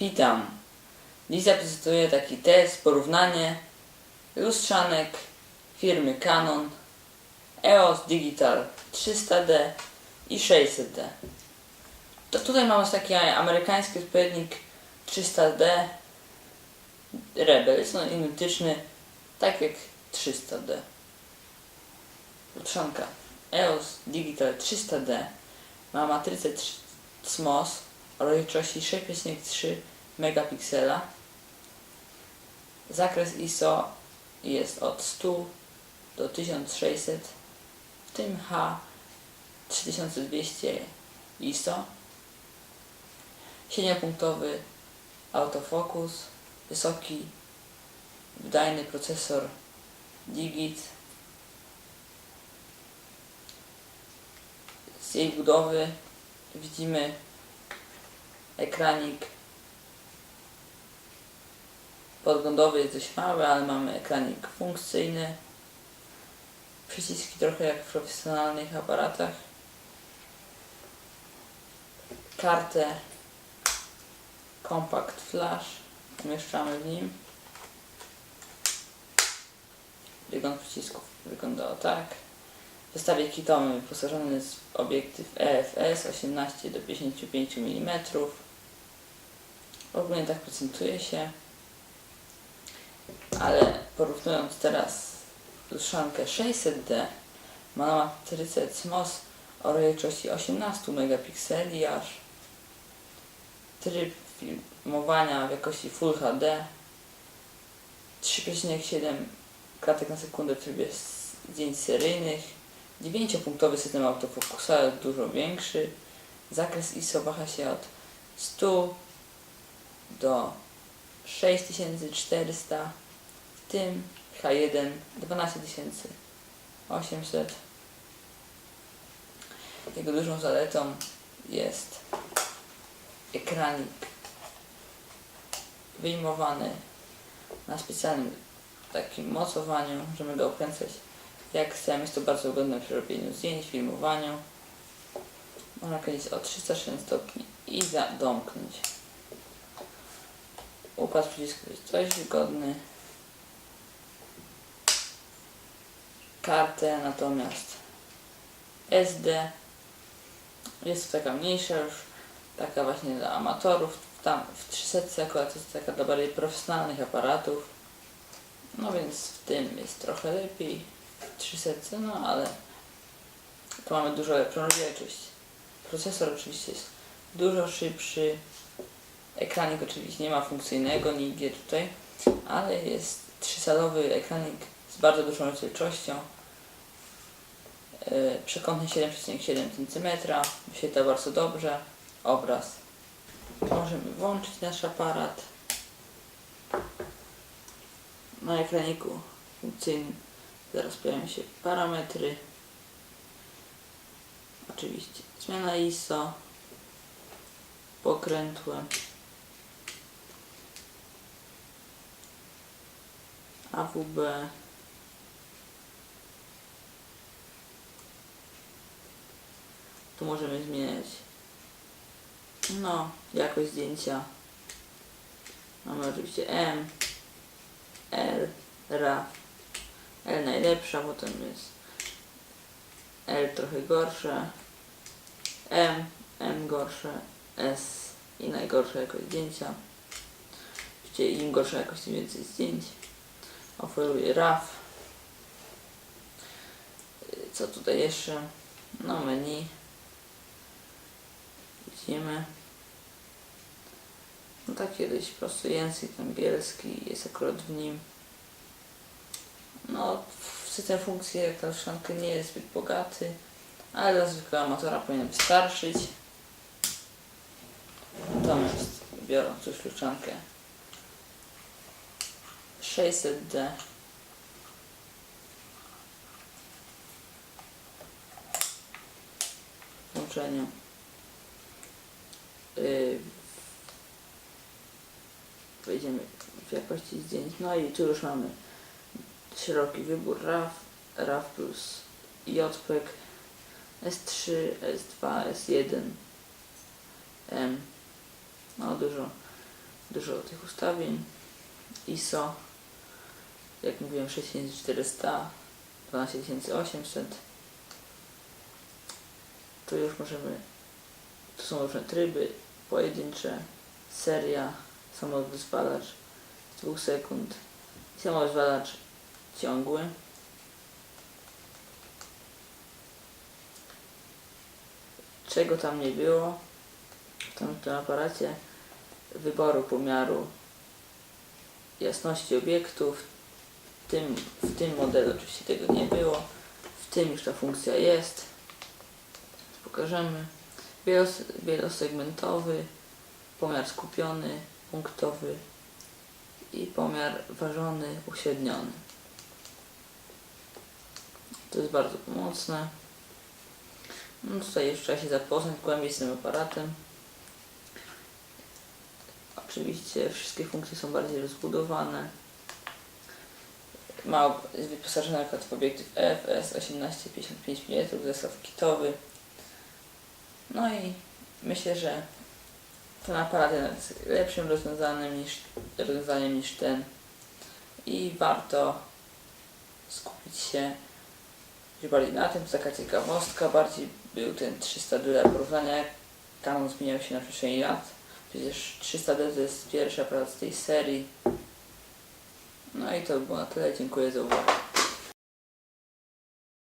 Witam. Dziś zaprezentuję taki test, porównanie lustrzanek firmy Canon EOS Digital 300D i 600D. To tutaj mamy taki amerykański odpowiednik 300D Rebel. Jest on identyczny tak jak 300D. Lustrzanka EOS Digital 300D ma matrycę 3 CMOS o rozdzielczości 6,3 megapiksela. Zakres ISO jest od 100 do 1600, w tym H 3200 ISO. 7-punktowy autofokus, wysoki, wydajny procesor Digit. Z jej budowy widzimy ekranik podglądowy jest dość mały, ale mamy ekranik funkcyjny. Przyciski trochę jak w profesjonalnych aparatach. Kartę Compact Flash umieszczamy w nim. Wygląd przycisków wygląda tak. W zestawie kitowym wyposażony jest obiektyw EFS 18 do 55 mm. Ogólnie tak prezentuje się. Ale porównując teraz lustrzankę 600D, ma na matryce CMOS o rozdzielczości 18 megapikseli aż tryb filmowania w jakości Full HD 3,7 klatek na sekundę w trybie zdjęć seryjnych 9-punktowy system autofokusa dużo większy zakres ISO waha się od 100 do 6400 w tym H1 12800 jego dużą zaletą jest ekranik wyjmowany na specjalnym takim mocowaniu, możemy go okręcać jak chcemy. Jest to bardzo wygodne przy robieniu zdjęć, filmowaniu. Można kręcić o 360 stopni i zadomknąć. Układ przycisków jest dość wygodny. Kartę natomiast SD jest taka mniejsza już, taka właśnie dla amatorów. Tam w 300 akurat jest taka dla bardziej profesjonalnych aparatów. No więc w tym jest trochę lepiej. W 300, no ale tu mamy dużo lepszą rozdzielczość. Procesor oczywiście jest dużo szybszy. Ekranik oczywiście nie ma funkcyjnego nigdzie tutaj, ale jest trzycalowy ekranik z bardzo dużą rozdzielczością. Yy, Przekątny 7,7 cm, wyświetla bardzo dobrze obraz. Możemy włączyć nasz aparat. Na ekraniku funkcyjnym zaraz pojawią się parametry. Oczywiście zmiana ISO, pokrętłem, AWB, tu możemy zmieniać no, jakość zdjęcia. Mamy oczywiście M, L, RAW. L najlepsza, potem jest L trochę gorsze, M, M gorsze, S i najgorsza jakość zdjęcia. Oczywiście im gorsza jakość, tym więcej zdjęć. Oferuje RAW. Co tutaj jeszcze? No menu. Widzimy. No tak kiedyś po prostu język angielski jest akurat w nim. No, system funkcji jak ta szanka nie jest zbyt bogaty, ale dla zwykłego amatora powinien wystarczyć. Natomiast biorąc już luczankę 600D w włączeniu yy, wejdziemy w jakości zdjęć. No i tu już mamy szeroki wybór RAW, RAW plus JPEG, S3, S2, S1, M. No dużo Dużo tych ustawień. ISO, jak mówiłem 6400, 12800. Tu już możemy, tu są różne tryby, pojedyncze, seria, samowyzwalacz z 2 sekund i samowyzwalacz ciągły. Czego tam nie było w tamtym aparacie? Wyboru pomiaru jasności obiektów. W tym, w tym modelu oczywiście tego nie było. W tym już ta funkcja jest. Pokażemy. Wielos, wielosegmentowy, pomiar skupiony, punktowy i pomiar ważony, uśredniony. To jest bardzo pomocne. No tutaj już trzeba się zapoznać głębiej z tym aparatem. Oczywiście wszystkie funkcje są bardziej rozbudowane. Ma jest wyposażony w obiektyw EFS 1855 mm, zestaw kitowy. No i myślę, że ten aparat jest lepszym rozwiązaniem niż, rozwiązaniem niż ten i warto skupić się bardziej na tym. Taka ciekawostka, bardziej był ten 300D dla porównania, jak Canon zmieniał się na przestrzeni lat. Przecież 300D to jest pierwszy aparat z tej serii. No i to by było na tyle. Dziękuję za uwagę.